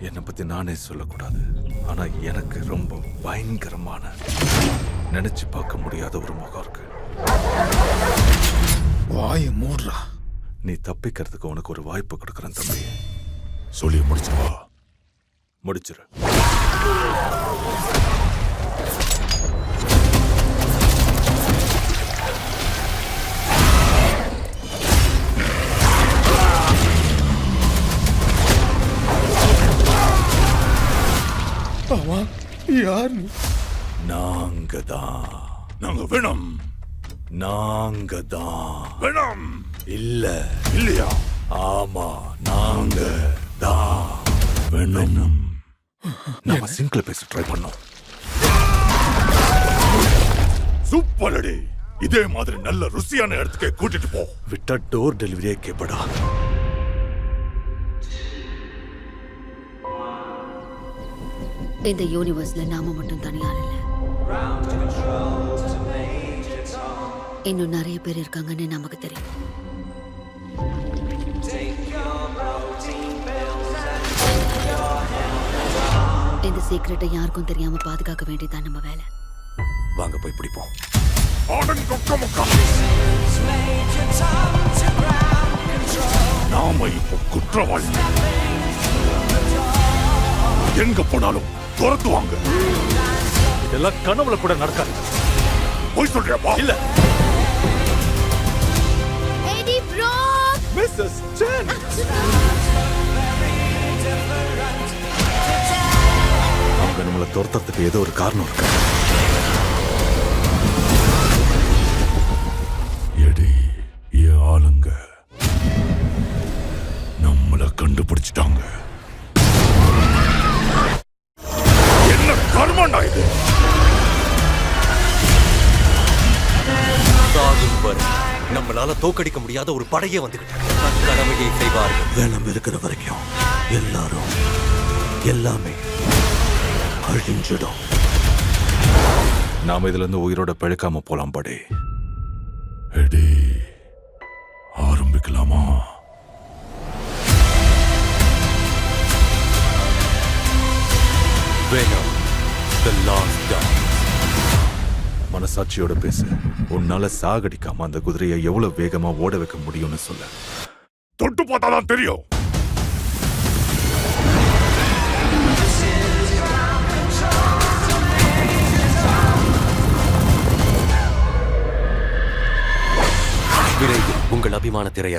என்னை பத்தி நானே சொல்லக்கூடாது. ஆனா எனக்கு ரொம்ப பயங்கரமான நினைச்சு பார்க்க முடியாத ஒரு முகம் இருக்கு. வாய மூடுறா. நீ தப்பிக்கிறதுக்கு உனக்கு ஒரு வாய்ப்பு கொடுக்குறேன் தம்பி. சொல்லி முடிச்சுவா முடிச்சிரு. ஆமா யார் நாங்க தான் நாங்க வேணும் நாங்க தான் வேணும் இல்ல. இல்லையா? ஆமா நாங்க தான் வேணும் நம்ம சிங்க்ல பேச ட்ரை பண்ணோம். சூப்பர் அடி இதே மாதிரி நல்ல ருசியான இடத்துக்கு கூட்டிட்டு போ. விட்டா டோர் டெலிவரியே கேப்படா. இந்த யூனிவர்ஸ்ல நாம மட்டும் தனியார் இல்ல. இன்னும் நிறைய பேர் இருக்காங்கன்னு நமக்கு தெரியும். இந்த சீக்கிரட்டை யாருக்கும் தெரியாம பாதுகாக்க வேண்டியதான் நம்ம வேலை. வாங்க போய் பிடிப்போம். ஆடன் கொக்க முக்கா. நாம இப்போ குற்றவாளி. எங்க போனாலும் துரத்துவாங்க இதெல்லாம் கனவுல கூட நடக்காது. போய் சொல்றியாப்பா? இல்ல. எடி ப்ரோ மிஸ்ஸஸ் சென் அவங்க நம்மளை துரத்துறதுக்கு ஏதோ ஒரு காரணம் இருக்கு? வரை நம்மளால தோக்கடிக்க முடியாத ஒரு படையே வந்துகிட்டு இருக்கு. கடமையை செய்வார்கள். வேலம் இருக்கிற வரைக்கும் எல்லாரும் எல்லாமே அழிஞ்சிடும். நாம இதுல இருந்து உயிரோட பிழைக்காம போலாம் படே. எடி ஆரம்பிக்கலாமா? Venom, the last dance. மனசாட்சியோட பேசு. உன்னால சாகடிக்காம அந்த குதிரையை எவ்வளவு வேகமா ஓட வைக்க முடியும்னு சொல்ல. தொட்டு பார்த்தாதான் தெரியும். விரைவில் உங்கள் அபிமான திரையரங்கு